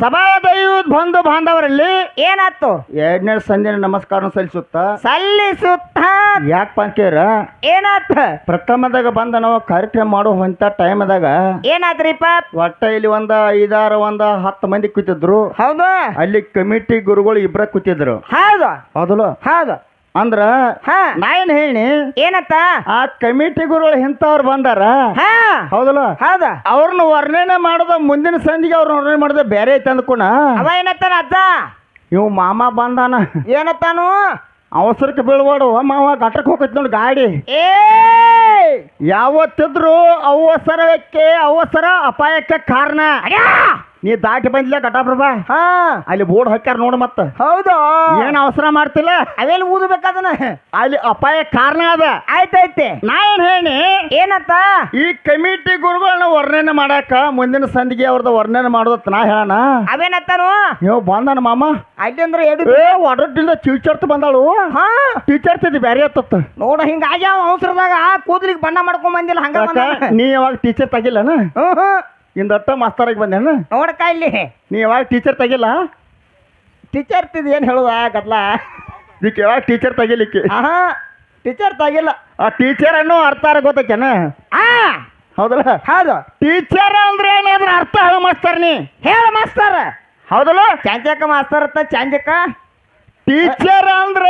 ಸಭಾದೈವದ್ ಬಂಧು ಬಾಂಧವರಲ್ಲಿ ಏನಾಯ್ತು? ಎರಡನೇ ಸಂಜೆ ನಮಸ್ಕಾರ ಸಲ್ಲಿಸುತ್ತ? ಸಲ್ಲಿಸುತ್ತ? ಯಾಕೆ ಪಂಕೇರ ಏನಾತ ಪ್ರಥಮದಾಗ ಬಂದ ನಾವು ಕಾರ್ಯಕ್ರಮ ಮಾಡೋ ಅಂತ ಟೈಮ್ದಾಗ ಏನಾದ್ರಿಪ್ಪ ಒಟ್ಟ ಇಲ್ಲಿ ಒಂದ ಐದಾರು ಒಂದ ಹತ್ತು ಮಂದಿ ಕೂತಿದ್ರು. ಹೌದು? ಅಲ್ಲಿ ಕಮಿಟಿ ಗುರುಗಳು ಇಬ್ಬರ ಕೂತಿದ್ರು. ಹೌದು. ಹೌದಲ್ಲ? ಹೌದು. ಅಂದ್ರ ಹಾ. ನಾ ಏನ್ ಹೇಳಿ ಏನತ್ತ? ಆ ಕಮಿಟಿ ಗುರುಗಳು ಇಂಥವ್ರು ಬಂದಾರ. ಹಾ. ಹೌದಲ್ಲ? ಹೌದ. ಅವ್ರನ್ನ ವರ್ಣನೆ ಮಾಡದ ಮುಂದಿನ ಸಂಧಿಗೆ ಅವ್ರನ್ನ ವರ್ಣನೆ ಮಾಡೋದ ಬೇರೆ ಐತೆ ಅಂದ್ಕೊಣ ಅವ ಏನತ್ತಾನ ಅಜ್ಜ? ಇವ್ ಮಾಮ ಬಂದಾನ. ಏನತ್ತಾನು? ಅವಸರಕ್ಕೆ ಬೀಳ್ಬಾಡು ಮಾವ ಗಟ್ಟಕ್ಕೆ ಹೋಗೈತಿ ನೋಡಿ ಗಾಡಿ. ಏ ಯಾವತ್ತಿದ್ರು ಅವಸರಕ್ಕೆ ಅವಸರ ಅಪಾಯಕ್ಕೆ ಕಾರಣ! ನೀ ದಾಟಿ ಬಂದ್ಲೆ ಘಟಪ್ರಭಾ ಹಾ. ಅಲ್ಲಿ ಬೋರ್ಡ್ ಹಾಕ್ಯಾರ ನೋಡು ಮತ್ತ. ಹೌದು? ಏನ್ ಅವಸರ ಮಾಡ್ತಿಲ್ಲ? ಅವೆಲ್ಲ ಊದಬೇಕಾದನ? ಅಲ್ಲಿ ಅಪಾಯ ಕಾರಣ ಅದ. ಆಯ್ತೈತಿ ನಾ ಏನ್ ಹೇಳಿ? ಏನತ್ತ? ಈ ಕಮಿಟಿ ಗುರುಗಳನ್ನ ವರ್ಣನೆ ಮಾಡಾಕ ಮುಂದಿನ ಸಂದಿಗೆ ಅವ್ರದ್ದು ವರ್ಣನೆ ಮಾಡೋದತ್ ನಾ ಹೇಳಣ. ಅವೇನತ್ತಾನು? ನೀವು ಬಂದನ ಮಾಮ. ಏ ಒಡಟ್ಟಿಲ್ಲ ಟೀಚರ್ತ್ ಬಂದಾಳು. ಹಾ. ಟೀಚರ್ತ್ ಇದು ಬ್ಯಾರೆ ಆತತ್ತ ನೋಡ ಹಿಂಗ ಆಗ್ಯಾವ ಅವಸರದಾಗ. ಕೂದಲಿಗೆ ಬಣ್ಣ ಮಾಡ್ಕೊಂಡ್ ಬಂದಿಲ್ಲ ಹಂಗ ನೀ ಯಾವಾಗ ಟೀಚರ್ ತೆಗಿಲ್ಲನ ಹ್ಮ್. ಇಂದಟ್ಟ ಮಾಸ್ತರಾಗಿ ಬಂದೇನ ನೋಡಕ್ಕ ಇಲ್ಲಿ. ನೀ ಯಾವಾಗ ಟೀಚರ್ ತೆಗಿಲ್ಲ? ಟೀಚರ್ ತಿದ್ ಏನ್ ಹೇಳುದ ಗದ್ಲ? ಇದಕ್ಕೆ ಯಾವಾಗ ಟೀಚರ್ ತೆಗಿಲಿಕ್ಕೆ? ಆಹಾ ಟೀಚರ್ ತೆಗಿಲ್ಲ. ಆ ಟೀಚರ್ ಅನ್ನೋ ಅರ್ಥ ಗೊತ್ತೇನ ಆ ಹೌದಲ್ಲ? ಹೌದು. ಟೀಚರ್ ಅಂದ್ರೆ ಏನಾದ್ರ ಅರ್ಥ ಹೇಳ ಮಾಸ್ತರ್ ನೀ. ಹೇಳ ಮಾಸ್ತರ್. ಹೌದಲ್ಲ? ಚಾಂಚಕ ಮಾಸ್ತರ್ ಅಂತ ಚಾಂಜಕ್ಕ ಟೀಚರ್ ಅದ್ರ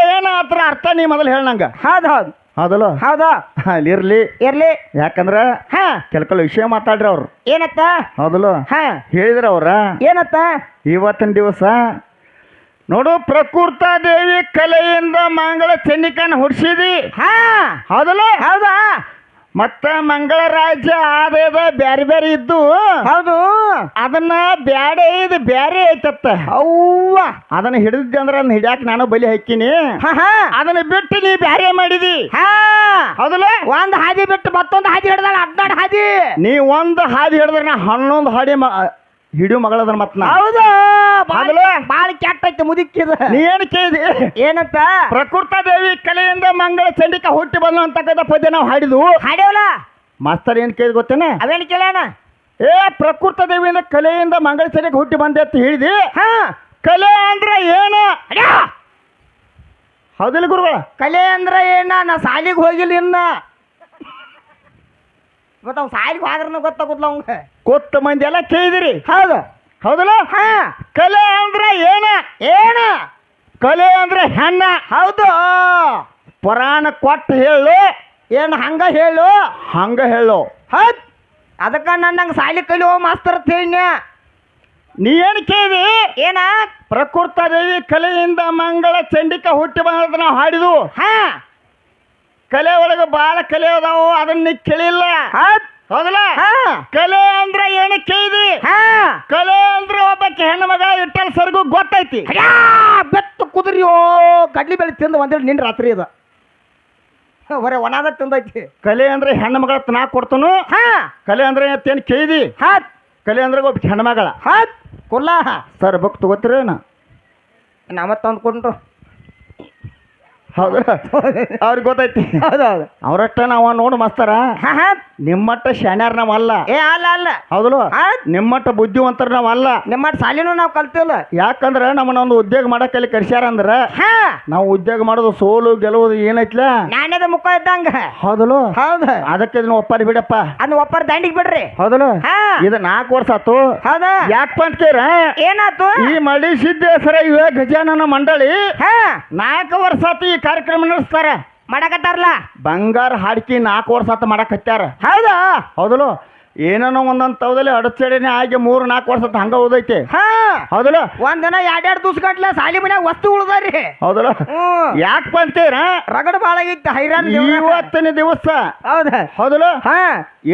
ಅರ್ಥ ನೀ ಮೊದಲು ಹೇಳ ನಂಗ. ಹೌದು ಹೌದು. ಹೌದಲ್ಲ? ಹೌದಾ. ಅಲ್ಲಿ ಇರ್ಲಿ. ಇರ್ಲಿ. ಯಾಕಂದ್ರ ಹಾ. ಕೆಲಕಲ ವಿಷಯ ಮಾತಾಡ್ರಿ ಅವ್ರು. ಏನತ್ತ? ಹೌದಲ್ಲ? ಹಾ. ಹೇಳಿದ್ರ ಅವ್ರ? ಏನತ್ತ? ಇವತ್ತಿನ ದಿವಸ ನೋಡು ಪ್ರಕೃತ ದೇವಿ ಕಲೆಯಿಂದ ಮಂಗಳ ಚೆನ್ನಿಕನ್ನ ಹುಡ್ಸಿದಿ. ಹಾ. ಹೌದಲ್ಲ? ಹೌದಾ? ಮತ್ತ ಮಂಗಳ ರಾಜ್ಯ ಆದ ಬ್ಯಾರೆ ಬ್ಯಾರೆ ಇದ್ದು. ಹೌದು. ಅದನ್ನ ಬ್ಯಾಡೆ ಇದು ಬ್ಯಾರೆ ಐತತ್ತ. ಅವ್ವ. ಅದನ್ನ ಹಿಡಿದ್ದೆ ಅಂದ್ರೆ ಅದನ್ನ ಹಿಡ್ಯಾಕ ನಾನು ಬಲಿ ಹಾಕಿನಿ. ಅದನ್ನ ಬಿಟ್ಟು ನೀ ಬ್ಯಾರೆ ಮಾಡಿದಿ. ಹಾ. ಹೌದಲ್ಲ? ಒಂದ್ ಹಾದಿ ಬಿಟ್ಟು ಮತ್ತೊಂದು ಹಾದಿ ಹಿಡ್ದಾಳ ಹದಿನಾರು ಹಾದಿ. ನೀ ಒಂದ್ ಹಾದಿ ಹಿಡಿದ್ರೆ ನಾ ಹನ್ನೊಂದು ಹಾಡಿ ಹಿಡಿಯೋ ಮಗಳದ್ರ ಮತ್ ನಾ. ಹೌದು? ಬಾಳ? ಬಾಳ ಕೆಟ್ಟ ಐತೆ ಮುದುಕಿದ. ನೀ ಏನು ಕೇಳಿದಿ? ಏನಂತ? ಪ್ರಕೃತ ದೇವಿ ಕಲೆಯಿಂದ ಮಂಗಳ ಚಂಡಿಕ ಹುಟ್ಟಿ ಬಂದು ಅಂತಕ್ಕಂಥ ಪದ್ಯ ನಾವು ಹಾಡಿದ್ವು. ಹಾಡ್ಯವಲ್ಲ ಮಾಸ್ತರ್ ಏನ್ ಕೇಳಿದ್ ಗೊತ್ತೇನೆ? ಅವೇನ್ ಕೇಳ್ಯಾನ? ಏ ಪ್ರಕೃತ ದೇವಿಯಿಂದ ಕಲೆಯಿಂದ ಮಂಗಳ ಚಂಡಿಕ ಹುಟ್ಟಿ ಬಂದೆ ಅಂತ ಹೇಳಿದಿ? ಹಾ. ಕಲೆ ಅಂದ್ರೆ ಏನು! ಹೌದಿಲ್ಲ ಗುರುಗಳ? ಕಲೆ ಅಂದ್ರ ಏನ? ನಾ ಸಾಲಿಗೆ ಹೋಗಿಲ್ಲ ಇನ್ನ. ಗೊತ್ತಾವ್ ಸಾಲಿಗೆ ಹೋದ್ರನ ಗೊತ್ತಾಗುತ್ತಲ್ಲ ಅವಂಗ. ಕೊತ್ತ ಮಂದಿ ಎಲ್ಲ ಕೇಳಿದಿರಿ ಹೌದು. ಹೌದಲ್ಲ? ಹಾ. ಕಲೆ ಅಂದ್ರೆ ಏನ? ಏನ? ಕಲೆ ಅಂದ್ರೆ ಹೆಣ್ಣ. ಹೌದು. ಪುರಾಣ ಕೊಟ್ಟು ಹೇಳು. ಏನು ಹಂಗ ಹೇಳು? ಹಂಗ ಹೇಳು. ಹೌದ್. ಅದಕ್ಕ ನನ್ನಂಗೆ ಸಾಲಿ ಕಲಿಯೋ ಮಾಸ್ತರ್ ಅಂತ ನೀ ಏನು ಕೇಳಿ ಏನ? ಪ್ರಕೃತ ದೇವಿ ಕಲೆಯಿಂದ ಮಂಗಳ ಚಂಡಿಕ ಹುಟ್ಟಿ ಬಂದ ನಾವು ಹಾಡಿದ್ವು. ಹಾ. ಕಲೆ ಒಳಗೆ ಭಾಳ ಕಲೆ ಅದಾವು ಅದನ್ನ ನೀ ಕೇಳಿಲ್ಲ. ಹೌದ್. ಹೌದಲ್ಲ? ಹಾ. ಕಲೆ ಅಂದ್ರೆ ಏನು ಕೇಳಿದಿ? ಹಾ. ಕಲೆ ಅಂದ್ರೆ ಒಬ್ಬಕ್ಕೆ ಹೆಣ್ಣು ಮಗ ಇಟ್ಟಲ್ ಸರ್ಗು ಗೊತ್ತೈತಿ. ಅಡ್ಯಾ! ಬೆತ್ತು ಕುದುರಿಯೋ ಕಡ್ಲಿ ಬೆಳೆ ತಿಂದು ಒಂದೇಳಿ ನಿನ್ ರಾತ್ರಿ ಇದು ಹೊರೆ ಒಣದ ತಿಂದೈತಿ. ಕಲೆ ಅಂದ್ರೆ ಹೆಣ್ಣು ಮಗಳ ತನಾ ಕೊಡ್ತನು? ಹಾ. ಕಲೆ ಅಂದ್ರೆ ಏನು ಕೇಳಿದಿ? ಹಾತ್ ಕಲೆ ಅಂದ್ರೆ ಒಬ್ಬ ಹೆಣ್ಣು ಮಗಳ. ಹಾತ್ ಕುಲ್ಲ ಸರ್ ಬಕ್ ತಗೋತೀರೇನ? ನಾವ ತಂದ್ಕೊಂಡ್ರು. ಅವ್ರಿಗೆ ಗೊತ್ತೈತಿ. ಹೌದೌದು. ಅವ್ರಷ್ಟ ನಾವ ನೋಡು ಮಸ್ತಾರ ನಿಮ್ಮಟ್ಟ ಶಾಣ್ಯಾರ ನಾವಲ್ಲ ಏ ಅಲ್ಲ ಅಲ್ಲ. ಹೌದಲ್ವ? ಹೌದ್. ನಿಮ್ಮಟ್ಟ ಬುದ್ಧಿವಂತರ ನಾವಲ್ಲ ನಿಮ್ಮಟ್ಟ ಸಾಲಿನೂ ನಾವು ಕಲ್ತಿಲ್ಲ. ಯಾಕಂದ್ರ ನಮ್ಮನ್ನ ಒಂದು ಉದ್ಯೋಗ ಮಾಡಕ್ಕಲ್ಲಿ ಕರ್ಸ್ಯಾರ ಅಂದ್ರ ಹಾ. ನಾವು ಉದ್ಯೋಗ ಮಾಡೋದು ಸೋಲು ಗೆಲುವುದು ಏನೈತ್ಲ? ನಾಣ್ಯದ ಮುಖ ಇದ್ದಂಗ. ಹೌದಲ್ವ? ಹೌದು. ಅದಕ್ಕೆ ಇದನ್ನ ಒಪ್ಪಾರಿ ಬಿಡಪ್ಪ. ಅದನ್ನ ಒಪ್ಪರ್ ದಂಡಿಗೆ ಬಿಡ್ರಿ. ಹೌದಲ್ವ? ಹಾ. ಇದು ನಾಲ್ಕು ವರ್ಷ ಆತು. ಹೌದಾ? ಯಾಕ ಅಂತ ಕೇರ ಏನಾತು? ಈ ಮಳಿ ಸಿದ್ದೇಶ್ವರ ಇವ ಗಜಾನನ ಮಂಡಳಿ. ಹಾ. ನಾಲ್ಕು ವರ್ಷ ಆತು ಈ ಕಾರ್ಯಕ್ರಮ ನಡೆಸ್ತಾರ. ಮಾಡಕತ್ತಾರಲ್ಲ? ಬಂಗಾರ ಹಾಡ್ಕಿ ನಾಲ್ಕು ವರ್ಷ ಆತ ಮಾಡಕ್ ಹತ್ಯಾರ ಹೌದಾ? ಹೌದಲು? ಏನೋ ಒಂದೊಂದು ತವದಲ್ಲಿ ಅಡಚಣೆನೆ ಆಗಿ ಮೂರು ನಾಲ್ಕು ವರ್ಷ ಹಂಗ ಉಳ್ದೈತಿ. ಹಾ. ಹೌದಲ್ಲ ಒಂದಿನ ದಿನ ಎರಡೆರಡು ದಿವಸ ಗಟ್ಲೆ ಸಾಲಿ ಮನ್ಯಾಗ ವಸ್ತು ಉಳ್ದಾರಿ. ಹೌದಲ್ಲ ಯಾಕೆ ಅಂತೀರ ರಗಡ ಬಾಳ ಆಗೈತಿ ಹೈರಾಣ. ಇವತ್ತಿನ ದಿವಸ. ಹೌದಾ? ಹೌದಲ್ಲ ಹಾ.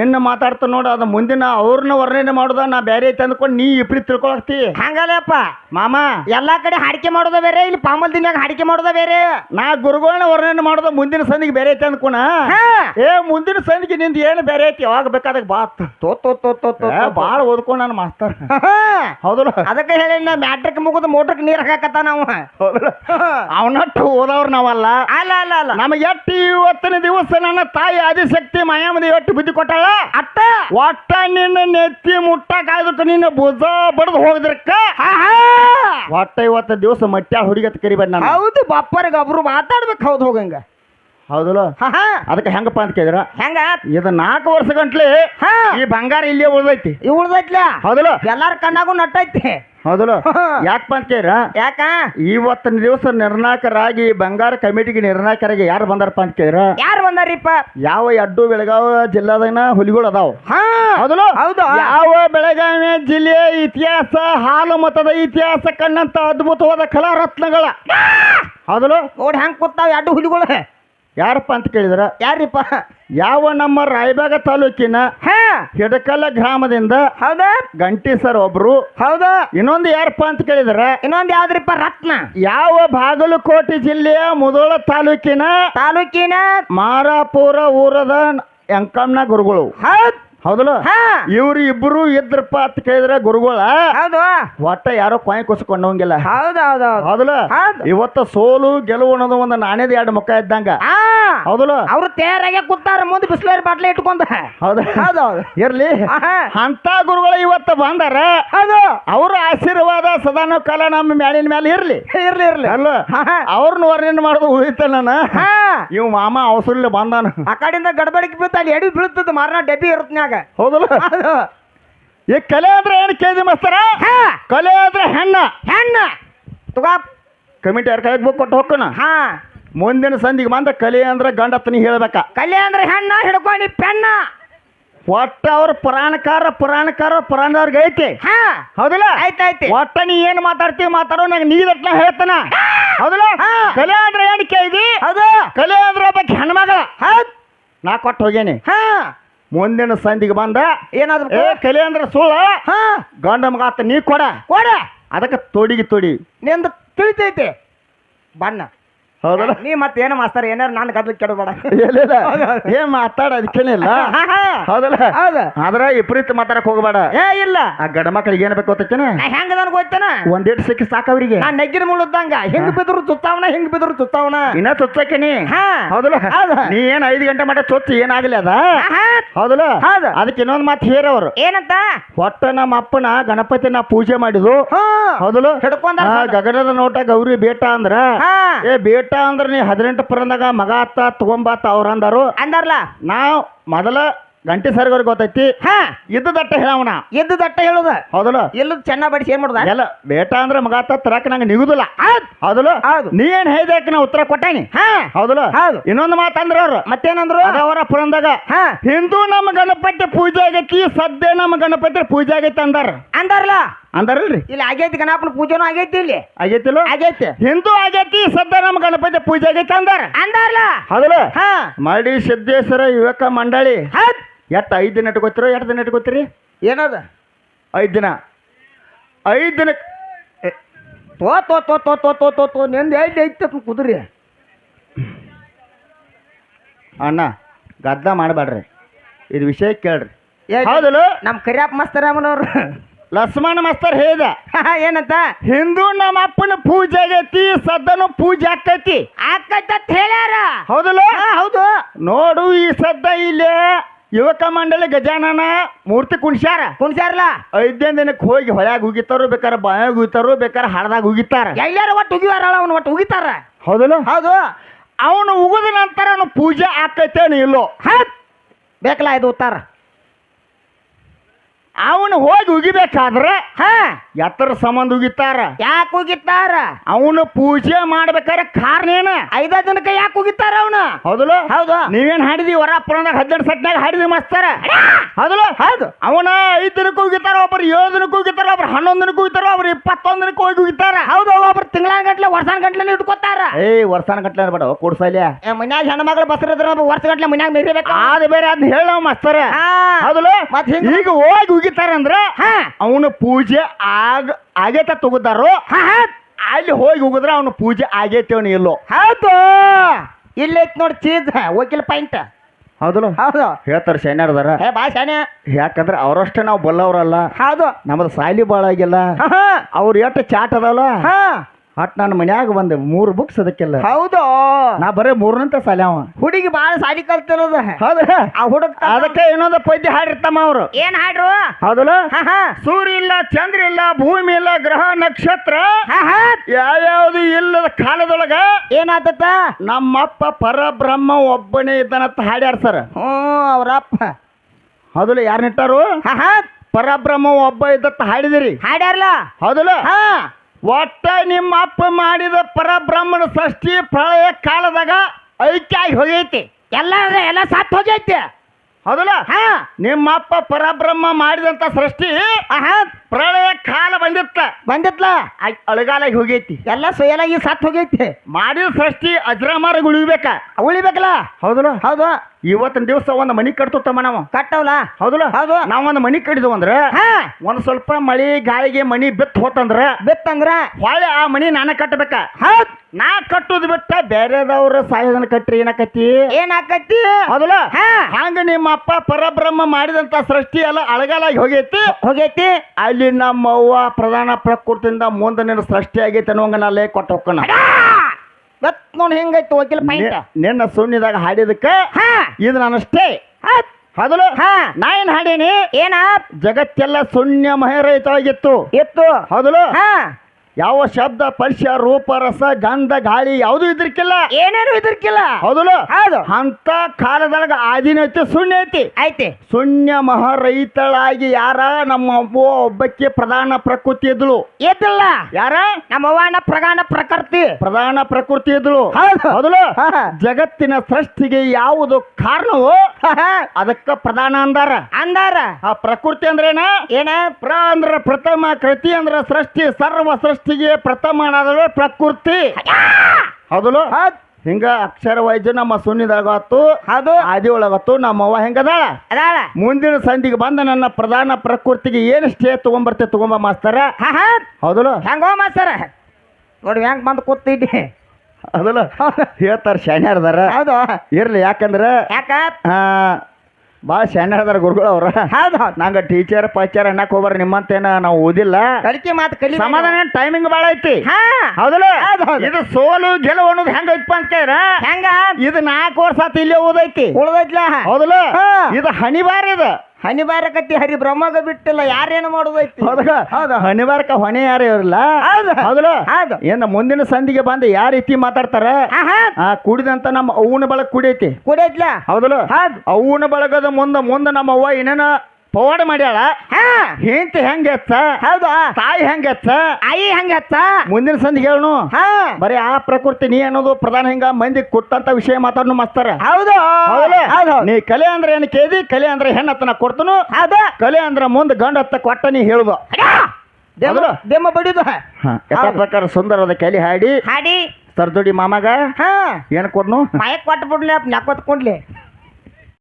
ಏನು ಮಾತಾಡ್ತ ನೋಡು ಅದು ಮುಂದಿನ ಅವ್ರನ್ನ ವರ್ಣನೆ ಮಾಡುದ ನಾ ಬೇರೆ ಐತೆ ಅಂದ್ಕೊಂಡು ನೀ ಇಬ್ರಿ ತಿಳ್ಕೊಳಕ್ತಿ. ಹಂಗಲ್ಲಪ್ಪ. ಮಾಮ. ಎಲ್ಲಾ ಕಡೆ ಹಾಡಿಕೆ ಮಾಡೋದ ಬೇರೆ ಇಲ್ಲಿ ಪಾಮಲ್ ದಿನ್ಯಾಗ ಹಾಡಿಕೆ ಮಾಡೋದ ಬೇರೆ. ನಾ ಗುರುಗಳನ್ನ ವರ್ಣನೆ ಮಾಡೋದ ಮುಂದಿನ ಸಂದಿಗೆ ಬೇರೆ ಐತೆ ಅಂದ್ಕೊಣ ಏ ಮುಂದಿನ ಸಂದಿಗೆ ನಿಂದ ಏನು ಬೇರೆ ಐತಿ? ಯಾವಾಗ ಬೇಕಾದಾಗ ಬಾತ್ ತೋ ತೋ ತೋ ತೋ ಭಾಳ ಓದ್ಕೊಂಡು ನಾನು ಮಾಸ್ತರ್. ಹೌದಲ್ಲ? ಅದಕ್ಕೆ ಹೇಳಿ ನಾ ಮ್ಯಾಟ್ರಿಕ್ ಮುಗಿದು ಮೋಟ್ರಿಕ್ ನೀರ್ ಹಾಕತ್ತ ನಾವು ಅವನಟ್ಟು ಓದವ್ರು ನಾವಲ್ಲ. ಅಲ್ಲ ಅಲ್ಲ ಅಲ್ಲ. ನಮಗೆ ಎಟ್ಟು ಇವತ್ತಿನ ದಿವಸ ನನ್ನ ತಾಯಿ ಆದಿಶಕ್ತಿ ಮಾಯಾಮದಿ ಎಟ್ಟು ಬುದ್ಧಿ ಕೊಟ್ಟಾಳ ಅಟ್ಟ ಒಟ್ಟ ನಿನ್ನ ನೆತ್ತಿ ಮುಟ್ಟಕ್ಕಾಯ್ದಕ್ಕೆ ನಿನ್ನ ಭುಜ ಬಡದ್ ಹೋಗದ್ರಕ್ಕ? ಒಟ್ಟ ಇವತ್ತು ದಿವಸ ಮಟ್ಟ ಹುಡುಗತ್ ಕರಿಬೇಡ ನಾನು. ಹೌದು ಬಪ್ಪರಿಗೆ ಒಬ್ರು ಮಾತಾಡ್ಬೇಕು ಹೌದು ಹೋಗಂಗ. ಹೌದಲ್ಲ? ಹಾ ಅದಕ್ಕೆ ಹೆಂಗಪ್ಪ ಅಂತ ಕೇಳಿದ್ರ? ಹೆಂಗ? ಇದು ನಾಲ್ಕು ವರ್ಷ ಗಂಟ್ಲೆ ಹಾ. ಈ ಬಂಗಾರ ಇಲ್ಲೇ ಉಳ್ದೈತಿ. ಉಳ್ದೈತ್ಲ? ಹೌದಲ್ಲ? ಎಲ್ಲಾರ ಕಣ್ಣಾಗೂ ನಟ್ಟೈತಿ. ಹೌದಲ್ಲ? ಯಾಕಪ್ಪ ಅಂತ ಕೇಳಿದ್ರ? ಯಾಕ? ಇವತ್ತಿನ ದಿವಸ ನಿರ್ಣಾಯಕರಾಗಿ ಬಂಗಾರ ಕಮಿಟಿಗೆ ನಿರ್ಣಾಯಕರಾಗಿ ಯಾರು ಬಂದಾರಪ್ಪ ಅಂತ ಕೇಳಿದ್ರ? ಯಾರು ಬಂದಾರಿಪ್ಪ? ಯಾವ ಎಡ್ಡು ಬೆಳಗಾವ ಜಿಲ್ಲಾದನ ಹುಲಿಗಳು ಅದಾವ. ಹಾ. ಹೌದಲ್ಲ? ಹೌದು. ಯಾವ ಬೆಳಗಾವಿ ಜಿಲ್ಲೆಯ ಇತಿಹಾಸ ಹಾಲು ಮತದ ಇತಿಹಾಸ ಕಣ್ಣಂತ ಅದ್ಭುತವಾದ ಕಲಾ ರತ್ನಗಳ ಹೌದಲ್ಲ? ನೋಡಿ ಹೆಂಗ್ ಕೂತಾವ ಎರಡು ಹುಲಿಗಳು. ಯಾರಪ್ಪ ಅಂತ ಕೇಳಿದ್ರ? ಯಾರಿಪ್ಪ? ಯಾವ ನಮ್ಮ ರಾಯಬಾಗ ತಾಲೂಕಿನ ಹಾ. ಹಿಡಕಲ್ಲ ಗ್ರಾಮದಿಂದ ಹೌದಾ? ಗಂಟಿ ಸರ್ ಒಬ್ರು. ಹೌದಾ? ಇನ್ನೊಂದು ಯಾರಪ್ಪ ಅಂತ ಕೇಳಿದ್ರ? ಇನ್ನೊಂದು ಯಾವ್ದ್ರಿಪ್ಪ? ರತ್ನ. ಯಾವ ಬಾಗಲಕೋಟೆ ಜಿಲ್ಲೆಯ ಮುದೋಳ ತಾಲೂಕಿನ ತಾಲೂಕಿನ ಮಾರಾಪುರ ಊರದ ಎಂಕಮ್ನ ಗುರುಗಳು. ಹೌದ್. ಹೌದಲ್ಲ? ಹಾ. ಇವ್ರು ಇಬ್ರು ಇದ್ರಪ್ಪ ಅಂತ ಕೇಳಿದ್ರೆ ಗುರುಗಳ ಹೌದು. ಒಟ್ಟ ಯಾರೋ ಕೊಯ್ ಕುಸ್ಕೊಂಡಂಗಿಲ್ಲ ಹೌದು ಹೌದು ಹೌದು ಹೌದಲ್ಲ? ಹೌದು. ಇವತ್ತ ಸೋಲು ಗೆಲುವು ಅನ್ನೋದು ಒಂದು ನಾಣ್ಯದ ಎರಡು ಮುಖ ಇದ್ದಂಗ. ಹಾ. ಹೌದಲ್ಲ? ಅವ್ರು ತೇರಾಗೆ ಕೂತಾರ ಮುಂದೆ ಬಿಸ್ಲೇರಿ ಬಾಟ್ಲಿ ಇಟ್ಕೊಂಡ. ಹೌದಾ? ಹೌದು ಹೌದು ಇರ್ಲಿ. ಆಹಾ. ಅಂತ ಗುರುಗಳು ಇವತ್ತ ಬಂದಾರ. ಹೌದು. ಅವ್ರ ಆಶೀರ್ವಾದ ಸದಾನು ಕಾಲ ನಮ್ಮ ಮ್ಯಾಲಿನ ಮೇಲೆ ಇರ್ಲಿ. ಇರ್ಲಿ ಇರ್ಲಿ. ಅಲ್ಲ? ಆಹಾ. ಅವ್ರನ್ನ ವರ್ಣನೆ ಮಾಡೋದು ಉಳಿತ ನಾನು. ಹಾ. ಇವ್ ಮಾಮ ಅವಸರಲ್ಲಿ ಬಂದಾನ. ಆ ಕಡೆಯಿಂದ ಗಡಬಡಿಕೆ ಬೀಳ್ತಾ ಅಲ್ಲಿ ಎಡಿ ಬೀಳ್ತದ ಮಾರನ ಡಬ್ಬಿ ಹೌದಲ್ಲ? ಹೌದು. ಈ ಕಲೆ ಅಂದ್ರೆ ಏನು ಕೇಳಿ ಮಸ್ತರ? ಹಾ. ಕಲೆ ಅಂದ್ರೆ ಹೆಣ್ಣ. ಹೆಣ್ಣ. ತುಗಾ. ಕಮಿಟಿ ಯಾರ ಕೈಗೆ ಬುಕ್ ಕೊಟ್ಟು ಹೋಗೋಣ ಹಾ. ಮುಂದಿನ ಸಂದಿಗೆ ಬಂದ ಕಲೆ ಅಂದ್ರೆ ಗಂಡತ್ತನಿ ಹೇಳ್ಬೇಕ. ಕಲೆ ಅಂದ್ರೆ ಹೆಣ್ಣ ಹಿಡ್ಕೊಂಡು ಪೆಣ್ಣ. ಒಟ್ಟ ಅವ್ರ ಪುರಾಣಕಾರ ಪುರಾಣಕಾರ ಪುರಾಣದವ್ರಿಗೆ ಐತಿ. ಹಾ. ಹೌದಲ್ಲ? ಆಯ್ತಾಯ್ತು ಒಟ್ಟ ನೀ ಏನ್ ಮಾತಾಡ್ತೀವಿ ಮಾತಾಡೋ ನಂಗೆ ನೀದಟ್ನ ಹೇಳ್ತಾನ. ಹೌದಲ್ಲ? ಹಾ. ಕಲೆ ಅಂದ್ರೆ ಏನು ಕೇಳಿದಿ ಹೌದು. ಕಲೆ ಅಂದ್ರೆ ಒಬ್ಬ ಹೆಣ್ಮಗಳ ಹೌದ್. ನಾ ಕೊಟ್ಟು ಹೋಗೇನಿ. ಹಾ. ಮುಂದಿನ ಸಂಧಿಗೆ ಬಂದ ಏನಾದ್ರು ಏ ಕಲೆ ಅಂದ್ರೆ ಸುಳ್ಳ? ಹಾ. ಗಂಡ ಮಗ ಆತ ನೀ ಕೊಡ. ಕೊಡ. ಅದಕ್ಕೆ ತೊಡಿಗೆ ತೊಡಿ. ನಿಂದ ತಿಳಿತೈತೆ. ಬಣ್ಣ. ಹೌದಲ್ಲ? ನೀ ಮತ್ತೆ ಏನು ಮಾಸ್ತಾರ? ಏನಾರ ನಾನು ಕದ್ಲಿಕ್ ಕೆಡಬೇಡ. ಇಲ್ಲ ಏನ್ ಮಾತಾಡ ಅದಕ್ಕೇನಿಲ್ಲ ಹೌದಲ್ಲ? ಹೌದು. ಆದ್ರ ವಿಪರೀತ ಮಾತಾಡಕ್ ಹೋಗಬೇಡ. ಏ ಇಲ್ಲ. ಆ ಗಡ ಮಕ್ಕಳಿಗೆ ಏನ್ ಬೇಕು ಗೊತ್ತೇನ ನಾ ಹೆಂಗ ನನ್ ಹೋಯ್ತಾನ ಒಂದೇಟ್ ಸಿಕ್ಕಿ ಸಾಕವ್ರಿಗೆ. ನಾ ನೆಗ್ಗಿನ ಮುಳುದಂಗ ಹೆಂಗ್ ಬಿದ್ರು ತುತ್ತಾವನ ಹೆಂಗ್ ಬಿದ್ರು ತುತ್ತಾವನ? ಇನ್ನ ಹಾ. ಹೌದಲ್ಲ? ಹೌದು. ನೀ ಏನ್ ಐದು ಗಂಟೆ ಮಟ್ಟ ತುತ್ತಿ ಏನಾಗಲಿ ಅದ. ಹೌದಲ್ಲ? ಹೌದು. ಅದಕ್ಕೆ ಇನ್ನೊಂದ್ ಮಾತು ಹೇರವ್ರು ಏನಂತ? ಒಟ್ಟ ನಮ್ಮ ಅಪ್ಪನ ಗಣಪತಿನ ಪೂಜೆ ಮಾಡಿದ್ರು ಹೌದಲ್ಲ? ಗಗನದ ನೋಟ ಗೌರಿ ಬೇಟ ಅಂದ್ರ. ಏ ಬೇಟ ಅಂದ್ರ ನೀ ಹದಿನೆಂಟು ಪರಂದಾಗ ಮಗ ಅತ್ತ ತಗೊಂಬಾತ ಅವ್ರ ಅಂದರು. ಅಂದಾರ್ಲ? ನಾವು ಮೊದಲ ಗಂಟೆ ಸರ್ಗವ್ರಿಗೆ ಗೊತ್ತೈತಿ. ಹಾ. ಇದ್ದದಟ್ಟ ಹೇಳವನ ಎದ್ದು ದಟ್ಟ ಹೇಳುದ? ಹೌದಲ್ಲ? ಎಲ್ಲದ ಚೆನ್ನ ಬಡಿಸಿ ಏನ್ ಮಾಡುದ? ಎಲ್ಲ ಬೇಟ ಅಂದ್ರೆ ಮಗ ಅತ್ತ ತರಕ ನಂಗೆ ನಿಗುದಿಲ್ಲ. ಹೌದ್. ಹೌದಲ್ಲ? ಹೌದು. ನೀ ಏನ್ ಹೇಳ್ದಕ್ಕೆ ನಾ ಉತ್ತರ ಕೊಟ್ಟಾನಿ? ಹಾ. ಹೌದಲ್ಲ? ಹೌದು. ಇನ್ನೊಂದು ಮಾತಂದ್ರ ಅವ್ರು. ಮತ್ತೇನಂದ್ರು? ಅವರ ಪುರಂದಾಗ. ಹಾ. ಹಿಂದೂ ನಮ್ಮ ಗಣಪತಿ ಪೂಜೆ ಆಗೈತಿ ಸದ್ಯ ನಮ್ಮ ಗಣಪತಿ ಪೂಜೆ ಆಗೈತಿ ಅಂದಾರ. ಅಂದಾರ್ಲ? ಅಂದಾರಲ್ರಿ? ಇಲ್ಲಿ ಆಗೈತಿ ಗಣಪನ ಪೂಜೆನೂ ಆಗೈತಿ ಇಲ್ಲಿ. ಆಗೈತಿಲ್ಲ? ಆಗೈತಿ. ಹಿಂದೂ ಆಗೈತಿ ಸದ್ಯ ನಮ್ಮ ಗಣಪತಿ ಪೂಜೆ ಆಗೈತಿ ಅಂದಾರ. ಅಂದಾರಲ್ಲ ಹೌದಲ್ಲ? ಹಾ. ಮಾಡಿ ಸಿದ್ದೇಶ್ವರ ಯುವಕ ಮಂಡಳಿ. ಹೌದ್. ಎಷ್ಟು ಐದು ದಿನ ಇಟ್ಕೋತಿರೋ ಎಷ್ಟು ದಿನ ಇಟ್ಕೋತೀರಿ? ಏನದ? ಐದು ದಿನ. ಐದು ದಿನ ತೋ ತೋ ತೋ ತೋ ತೋ ತೋ ತೋ ತೋ ನಿಂದ ಎಲ್ಲಿ ಐತಿ ಕುದುರಿ? ಅಣ್ಣ ಗದ್ದ ಮಾಡಬೇಡ್ರಿ. ಇದು ವಿಷಯ ಕೇಳ್ರಿ. ಹೌದಲ್ಲ? ನಮ್ ಕರಿಯಪ್ಪ ಮಸ್ತರಾಮನವ್ರು ಲಕ್ಷ್ಮಣ ಮಾಸ್ತರ್ ಹೇಳ್ದ ಏನಂತ? ಹಿಂದೂ ನಮ್ಮ ಅಪ್ಪನ ಪೂಜೆ ಆಗೈತಿ ಸದ್ದನು ಪೂಜೆ ಆಕೈತಿ. ಆಕೈತ ಹೇಳ್ಯಾರ. ಹೌದಲ್ಲ? ಹೌದು. ನೋಡು ಈ ಸದ್ದ ಇಲ್ಲಿ ಯುವಕ ಮಂಡಳಿ ಗಜಾನನ ಮೂರ್ತಿ ಕುಣ್ಸ್ಯಾರ. ಕುಣ್ಸ್ಯಾರಲ್ಲ? ಐದನೇ ದಿನಕ್ಕೆ ಹೋಗಿ ಹೊಳ್ಯಾಗ ಹೋಗಿತಾರು ಬೇಕಾರೆ ಬಾಯಾಗ ಹೋಗಿತಾರು ಬೇಕಾರೆ ಹಾಡದಾಗ ಹೋಗಿತಾರ ಎಲ್ಲಾರ ಒಟ್ಟು ಉಗಿವಾರ ಅವನು ಒಟ್ಟು ಉಗಿತಾರ? ಹೌದಲ್ಲ? ಹೌದು. ಅವನು ಉಗಿದ ನಂತರ ಅವನು ಪೂಜೆ ಆಕೈತೇನು ಇಲ್ಲೋ? ಬೇಕಲ್ಲ ಇದು ಉತ್ತಾರ. ಅವನು ಹೋಗಿ ಉಗಿಬೇಕಾದ್ರೆ ಹಾ. ಎತ್ತರ ಸಂಬಂಧ ಉಗಿತಾರ. ಯಾಕೆ ಉಗಿತಾರ? ಅವನು ಪೂಜೆ ಮಾಡ್ಬೇಕಾದ್ರೆ ಕಾರಣ ಏನ? ಐದ ದಿನಕ್ಕೆ ಯಾಕೆ ಉಗಿತಾರ ಅವನು? ಹೌದಲ್ಲ? ಹೌದು. ನೀವೇನ್ ಹಾಡಿದಿ ವರ ಪುರಾಣದಾಗ ಹದಿನೆಂಟು ಸಟ್ನಾಗ ಹಾಡಿದಿ ಮಸ್ತಾರ? ಹೌದಲ್ಲ? ಹೌದು. ಅವನ ಐದ್ ದಿನಕ್ಕೆ ಉಗಿತಾರ ಒಬ್ರು ಏಳು ದಿನಕ್ಕೆ ಉಗಿತಾರ ಒಬ್ರು ಹನ್ನೊಂದು ದಿನಕ್ಕೆ ಉಗಿತಾರ ಒಬ್ರು ಇಪ್ಪತ್ತೊಂದು ದಿನಕ್ಕೆ ಹೋಗಿ ಉಗಿತಾರ? ಹೌದು ಒಬ್ರು ತಿಂಗಳ ಗಂಟ್ಲೆ ವರ್ಷಾನ ಗಂಟ್ಲೆ ಇಟ್ಕೋತಾರ? ಏ ವರ್ಷಾನ ಗಂಟ್ಲೆ ಬೇಡ ಕೊಡ್ಸಲ್ಯ ಮನ್ಯಾಗ ಹೆಣ್ಣು ಮಗಳು ಬಸ್ರಿದ್ರ ವರ್ಷ ಗಂಟ್ಲೆ ಮನ್ಯಾಗ ಮೆರಿಬೇಕು ಅದು ಬೇರೆ ಅದ್ನ ಹೇಳ ಮಸ್ತಾರ. ಹೌದಲ್ಲ? ಮತ್ತ್ ಈಗ ಹೋಗಿ ಹೋಗಿತಾರ ಅವನ ಹಾ. ಅವನು ಪೂಜೆ ಆಗ ಆಗೇತ ತಗೋತಾರೋ ಅಲ್ಲಿ ಹೋಗಿ ಹೋಗುದ್ರ ಅವನ ಪೂಜೆ ಆಗೈತೆ ಅವನು ಇಲ್ಲೋ. ಹೌದು. ಇಲ್ಲೈತ್ ನೋಡಿ ಚೀಸ್. ವಕೀಲ್ ಪಾಯಿಂಟ್. ಹೌದಲ್ಲ? ಹೌದು. ಹೇಳ್ತಾರ ಶನಿವಾರದಾರ ಹೇ ಬಾ ಶಾನೆ ಯಾಕಂದ್ರೆ ಅವರಷ್ಟೇ ನಾವು ಬಲ್ಲವರಲ್ಲ. ಹೌದು. ನಮ್ದು ಸಾಲಿ ಬಾಳಾಗಿಲ್ಲ. ಅವ್ರು ಎಷ್ಟು ಚಾಟ್ ಅದಾವಲ್ಲ? ಹಾ. ಅಟ್ ನನ್ನ ಮನ್ಯಾಗ ಒಂದು ಮೂರು ಬುಕ್ಸ್ ಅದಕ್ಕೆಲ್ಲ. ಹೌದು? ನಾ ಬರೇ ಮೂರನಂತ ಅವ. ಹುಡುಗಿ ಬಾಳ ಸಾಲಿ ಕಲ್ತಿರೋದು. ಹೌದಾ. ಆ ಹುಡುಗ ಅದಕ್ಕೆ ಇನ್ನೊಂದು ಪದ್ಯ ಹಾಡಿರ್ತಮ್ಮ ಅವರು. ಏನ್ ಹಾಡ್ರು? ಹೌದಲ್ಲ? ಸೂರ್ಯ ಇಲ್ಲ ಚಂದ್ರ ಇಲ್ಲ ಭೂಮಿ ಇಲ್ಲ ಗ್ರಹ ನಕ್ಷತ್ರ. ಯಾವ್ಯಾವ್ದು ಇಲ್ಲದ ಕಾಲದೊಳಗ ಏನಾತತ್ತ ನಮ್ಮಪ್ಪ ಪರಬ್ರಹ್ಮ ಒಬ್ಬನೇ ಇದ್ದಾನಂತ ಹಾಡ್ಯಾರ ಸರ್. ಹ್ಞೂ ಅವ್ರಪ್ಪ. ಹೌದಲ್ಲ ಯಾರು ನಿಟ್ಟಾರು ಪರಬ್ರಹ್ಮ ಒಬ್ಬ ಇದ್ದತ್ತ ಹಾಡಿದಿರಿ? ಹಾಡ್ಯಾರಲ್ಲ ಹೌದಲ್ಲ? ಹಾ. ಒಟ್ಟ ನಿಮ್ಮ ಅಪ್ಪ ಮಾಡಿದ ಪರಬ್ರಹ್ಮನ ಸೃಷ್ಟಿ ಪ್ರಳಯ ಕಾಲದಾಗ ಐಕ್ಯ ಆಗಿ ಹೋಗೈತಿ. ಎಲ್ಲ ಎಲ್ಲ ಸಾತ್ ಹೋಗೈತಿ. ಹೌದಲ್ಲ? ಹಾ. ನಿಮ್ಮ ಅಪ್ಪ ಪರಬ್ರಹ್ಮ ಮಾಡಿದಂತ ಸೃಷ್ಟಿ ಪ್ರಳಯ ಕಾಲ ಬಂದಿತ್ತ. ಬಂದಿತ್ಲ? ಅಳಗಾಲಾಗಿ ಹೋಗೈತಿ. ಎಲ್ಲ ಸೊಯಲಾಗಿ ಸತ್ ಹೋಗೈತಿ. ಮಾಡಿದ ಸೃಷ್ಟಿ ಅಜ್ರಾಮಾರ ಉಳಿಬೇಕ. ಉಳಿಬೇಕಲ್ಲ? ಹೌದಲ್ಲ? ಹೌದು. ಇವತ್ತಿನ ದಿವಸ ಒಂದು ಮನಿ ಕಟ್ತಮ್ಮ ನಾವು. ಕಟ್ಟವಲ್ಲ ಹೌದಲ್ಲ? ಹೌದು. ನಾವು ಒಂದು ಮನಿ ಕಟ್ಟಿದ್ವು ಅಂದ್ರೆ ಹಾ. ಒಂದ್ ಸ್ವಲ್ಪ ಮಳಿ ಗಾಳಿಗೆ ಮನಿ ಬಿತ್ತು ಹೋತಂದ್ರ ಬಿತ್ತಂದ್ರ? ಹೊಳೆ ಆ ಮನಿ ನಾನ ಕಟ್ಟಬೇಕ. ಹೌದ್. ನಾ ಕಟ್ಟುದ್ ಬಿಟ್ಟ ಬೇರೆದವ್ರ ಸಾಯೋದನ್ನ ಕಟ್ಟ್ರಿ ಏನಕತಿ ಏನಾಕತಿ ಹೌದಲ್ಲ? ಹಾ. ಹಂಗ ನಿಮ್ಮ ಅಪ್ಪ ಪರಬ್ರಹ್ಮ ಮಾಡಿದಂತ ಸೃಷ್ಟಿ ಎಲ್ಲ ಅಳಗಾಲಾಗಿ ಹೋಗೈತಿ. ಹೋಗೈತಿ. ಅಲ್ಲಿ ನಮ್ಮ ಅವ್ವ ಪ್ರಧಾನ ಪ್ರಕೃತಿಯಿಂದ ಮುಂದೆ ನಿನ್ನ ಸೃಷ್ಟಿ ಆಗೈತೆ ಅನ್ನೋಂಗ ನಾ ಲೇ ಕೊಟ್ಟು ಹೋಗೋಣ ನೋಡ್ ಹೆಂಗೈತಿ ವಕೀಲ ನಿನ್ನ ಸುಣ್ಣಿದಾಗ ಹಾಡಿದಕ್ಕೆ ಹಾ. ಇದು ನಾನಷ್ಟೇ. ಹೌದಲ್ಲ? ಹಾ. ನಾ ಏನ್ ಹಾಡೇನಿ? ಏನ? ಜಗತ್ತೆಲ್ಲ ಶೂನ್ಯ ಮಹರಹಿತವಾಗಿತ್ತು ಇತ್ತು. ಹೌದಲು ಹಾ. ಯಾವ ಶಬ್ದ ಪರ್ಶ ರೂಪ ರಸ ಗಂಧ ಗಾಳಿ ಯಾವುದು ಇದ್ರಕ್ಕಿಲ್ಲ ಏನೇನು ಇದ್ರಕ್ಕಿಲ್ಲ ಹೌದಲ್ಲ? ಹೌದು. ಅಂತ ಕಾಲದೊಳಗ ಆದಿನ ಐತಿ ಶೂನ್ಯ ಐತಿ. ಐತಿ. ಶೂನ್ಯ ಮಹಾರೈತಳಾಗಿ ಯಾರ ನಮ್ಮ ಅವ್ವ ಒಬ್ಬಕ್ಕೆ ಪ್ರಧಾನ ಪ್ರಕೃತಿ ಇದ್ಳು ಏತಿಲ್ಲ ಯಾರ? ನಮ್ಮ ಅವ್ವನ ಪ್ರಧಾನ ಪ್ರಕೃತಿ. ಪ್ರಧಾನ ಪ್ರಕೃತಿ ಇದ್ಳು ಹೌದು. ಹೌದಲ್ಲ. ಜಗತ್ತಿನ ಸೃಷ್ಟಿಗೆ ಯಾವುದು ಕಾರಣವೋ ಅದಕ್ಕ ಪ್ರಧಾನ ಅಂದಾರ. ಅಂದಾರ. ಆ ಪ್ರಕೃತಿ ಅಂದ್ರೇನ? ಏನ? ಪ್ರ ಅಂದ್ರ ಪ್ರಥಮ ಕೃತಿ ಅಂದ್ರ ಸೃಷ್ಟಿ ಸರ್ವ ಸೃಷ್ಟಿಗೆ ಪ್ರಥಮ ಅನ್ನೋದು ಪ್ರಕೃತಿ. ಹೌದಲ್ಲ? ಹೌದ್. ಹಿಂಗ ಅಕ್ಷರ ವೈದ್ಯ ನಮ್ಮ ಸುನ್ನಿದಾಗತ್ತು ಅದು ಆದಿ ಒಳಗತ್ತು ನಮ್ಮ ಅವ್ವ ಹೆಂಗದಾಳ ಅದಾಳ? ಮುಂದಿನ ಸಂಧಿಗೆ ಬಂದ ನನ್ನ ಪ್ರಧಾನ ಪ್ರಕೃತಿಗೆ ಏನು ಸ್ಟೇ ತಗೊಂಬರ್ತೆ ತಗೊಂಬ ಮಾಸ್ತರ? ಹೌದಲ್ಲ? ಹೆಂಗೋ ಮಾಸ್ತರ? ನೋಡಿ ಹೆಂಗ್ ಬಂದು ಕೂತಿದ್ದಿ? ಅದಲ್ಲ ಹೇಳ್ತಾರ ಶಾಣ್ಯಾರ್ದಾರ ಹೌದು. ಇರ್ಲಿ ಯಾಕಂದ್ರೆ ಯಾಕ ಆ, ಸಣ್ಣ ಶಾಣ್ಯಾರದಾರ ಗುರುಗಳು ಅವ್ರ. ಹೌದು ಹೌದು. ನಂಗ ಟೀಚರ್ ಪಚರ್ ಅನ್ನಕ್ ಹೋಗ್ಬಾರ ನಿಮ್ಮಂತೇನ ನಾವು ಓದಿಲ್ಲ. ಕಲಿಕೆ ಮಾತು ಕಲಿ ಸಮಾಧಾನ ಟೈಮಿಂಗ್ ಭಾಳ ಐತಿ. ಹಾ. ಹೌದಲ್ಲ? ಹೌದ್ ಹೌದ್. ಇದು ಸೋಲು ಗೆಲುವು ಅನ್ನೋದು ಹೆಂಗ ಐತಪ್ಪ ಅಂತ ಕೇಳ್ರ ಹೆಂಗ? ಇದು ನಾಲ್ಕು ವರ್ಷ ಆತ ಇಲ್ಲೇ ಓದೈತಿ. ಉಳ್ದೈತ್ಲ? ಹೌದಲ್ಲ? ಹಾ. ಇದು ಹಣಿಬಾರ ಇದು ಹನಿ ಬಾರಕತ್ತಿ ಹರಿ ಬ್ರಹ್ಮಗ ಬಿಟ್ಟಿಲ್ಲ ಯಾರೇನು ಮಾಡೋದೈತಿ? ಹೌದಾ? ಹೌದು. ಹನಿವಾರಕ ಹೊಣೆ ಯಾರು ಇರಲ್ಲ ಹೌದು. ಹೌದಲ್ಲ? ಹೌದು. ಏನ ಮುಂದಿನ ಸಂಧಿಗೆ ಬಂದು ಯಾವ ರೀತಿ ಮಾತಾಡ್ತಾರ? ಆ ಕುಡಿದಂತ ನಮ್ಮ ಅವ್ವನ ಬಳಗ ಕುಡಿಯೈತಿ ಕುಡಿಯತ್ಲ ಹೌದಲ್ಲ? ಹೌದು. ಅವ್ವನ ಬಳಗದ ಮುಂದ ಮುಂದ ನಮ್ಮ ಅವ್ವ ಏನೇನ ಪವಾಡ ಮಾಡ್ಯಾಳ? ಹಾ. ಹೆಂಡತಿ ಹೆಂಗ ಎತ್ತ? ಹೌದು. ತಾಯಿ ಹೆಂಗ ಎತ್ತ? ಆಯಿ ಹೆಂಗ ಮುಂದಿನ ಸಂದಿಗೆ ಹೇಳು ಹಾ. ಬರೀ ಆ ಪ್ರಕೃತಿ ನೀ ಅನ್ನೋದು ಪ್ರಧಾನ ಹಿಂಗ? ಮಂದಿ ಕೊಟ್ಟಂತ ವಿಷಯ ಮಾತಾಡ್ನು ಮಸ್ತಾರ. ಹೌದು. ನೀ ಕಲೆ ಅಂದ್ರೆ ಏನು ಕೇದಿ? ಕಲೆ ಅಂದ್ರೆ ಹೆಣ್ಣತ್ತನ ಕೊಡ್ತನು. ಹೌದು. ಕಲೆ ಅಂದ್ರೆ ಮುಂದೆ ಗಂಡ ಹತ್ತ ಕೊಟ್ಟ ನೀ ಹೇಳುದು. ದೆಮ್ಮ ಬಡಿದು ಯಥಾ ಪ್ರಕಾರ ಸುಂದರವಾದ ಕಲಿ ಹಾಡಿ. ಹಾಡಿ. ಸರ್ದುಡಿ ಮಾಮಗ. ಹಾ. ಏನ್ ಕೊಡ್ನು? ಮಾಯಕ್ ಕೊಟ್ಟು ಬಿಡ್ಲಿ ನಕ್ಕೊತ್ ಕೊಡ್ಲಿ.